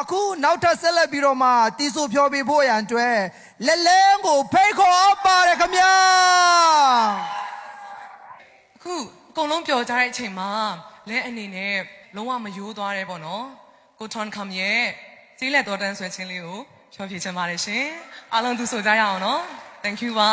အခုနောက်ထပ်ဆက်လက်ပြီးတော့မှတီးဆိုဖြောပြဖို့ရန်အတွက်လက်လဲကိုဖိတ်ခေါ်ပါတယ်ခမညာအခုအကုန်လုံးပျော်ကြတဲ့အချိန်မှာလဲအနေနဲ့လုံးဝမယိုးသွားတယ်ပေါ့နော်ကိုထွန်ခမ်ရဲ့စီးလက်တော်တန်းဆွဲခြင်းလေးကိုဖြောပြချင်ပါတယ်ရှင်အားလုံးသူဆိုကြရအောင်နော် thank you ပါ